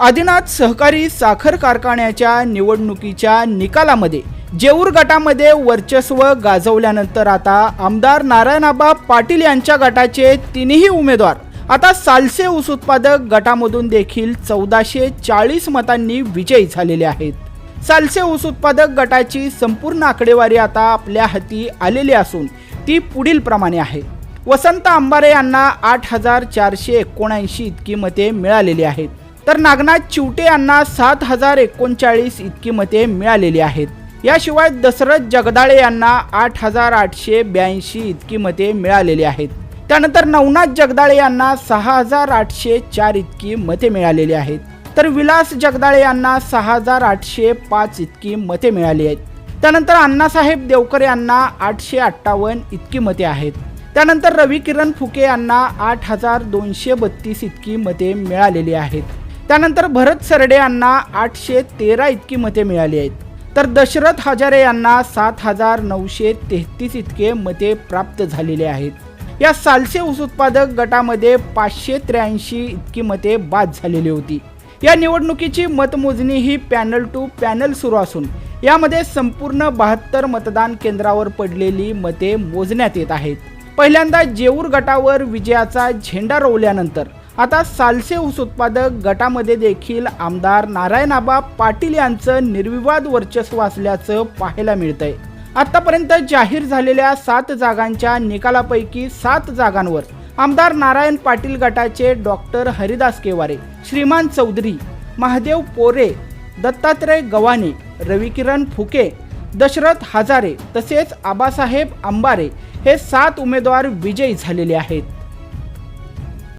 आदिनाथ सहकारी साखर कारखान्याच्या निवडणुकीच्या निकालामध्ये जेऊर गटामध्ये वर्चस्व गाजवल्यानंतर आता आमदार नारायणाबा पाटील यांच्या गटाचे तिन्ही उमेदवार आता सालसे ऊस उत्पादक गटामधून देखील चौदाशे चाळीस मतांनी विजयी झालेले आहेत. सालसे ऊस उत्पादक गटाची संपूर्ण आकडेवारी आता आपल्या हाती आलेली असून ती पुढील प्रमाणे आहे. वसंत अंबारे यांना आठ हजार चारशे एकोणऐंशी इतकी मते मिळालेली आहेत. तर नागनाथ चिवटे यांना सात हजार एकोणचाळीस इतकी मते मिळालेली आहेत. याशिवाय दशरथ जगदाळे यांना आठ हजार आठशे ब्याऐंशी इतकी मते मिळालेली आहेत. त्यानंतर नवनाथ जगदाळे यांना सहा हजार आठशे चार इतकी मते मिळालेली आहेत. तर विलास जगदाळे यांना सहा हजार आठशे पाच इतकी मते मिळाली आहेत. त्यानंतर अण्णासाहेब देवकर यांना आठशे अठ्ठावन्न इतकी मते आहेत. त्यानंतर रवी किरण फुके यांना आठ हजार दोनशे बत्तीस इतकी मते मिळालेली आहेत. त्यानंतर भरत सरडे यांना आठशे तेरा इतकी मते मिळाली आहेत. तर दशरथ हजारे यांना सात हजार नऊशे तेहतीस इतके मते प्राप्त झालेले आहेत. या सालसे ऊस उत्पादक गटामध्ये पाचशे त्र्याऐंशी इतकी मते बाद झालेली होती. या निवडणुकीची मतमोजणी ही पॅनल टू पॅनल सुरू असून यामध्ये संपूर्ण बहात्तर मतदान केंद्रावर पडलेली मते मोजण्यात येत आहेत. पहिल्यांदा जेऊर गटावर विजयाचा झेंडा रोवल्यानंतर आता सालसे ऊस उत्पादक गटामध्ये देखील आमदार नारायणाबा पाटील यांचं निर्विवाद वर्चस्व असल्याचं पाहायला मिळतंय. आतापर्यंत जाहीर झालेल्या सात जागांच्या निकालापैकी सात जागांवर आमदार नारायण पाटील गटाचे डॉक्टर हरिदास केवारे श्रीमान चौधरी महादेव पोरे दत्तात्रय गव्हाणे रविकिरण फुके दशरथ हजारे तसेच आबासाहेब अंबारे हे सात उमेदवार विजयी झालेले आहेत.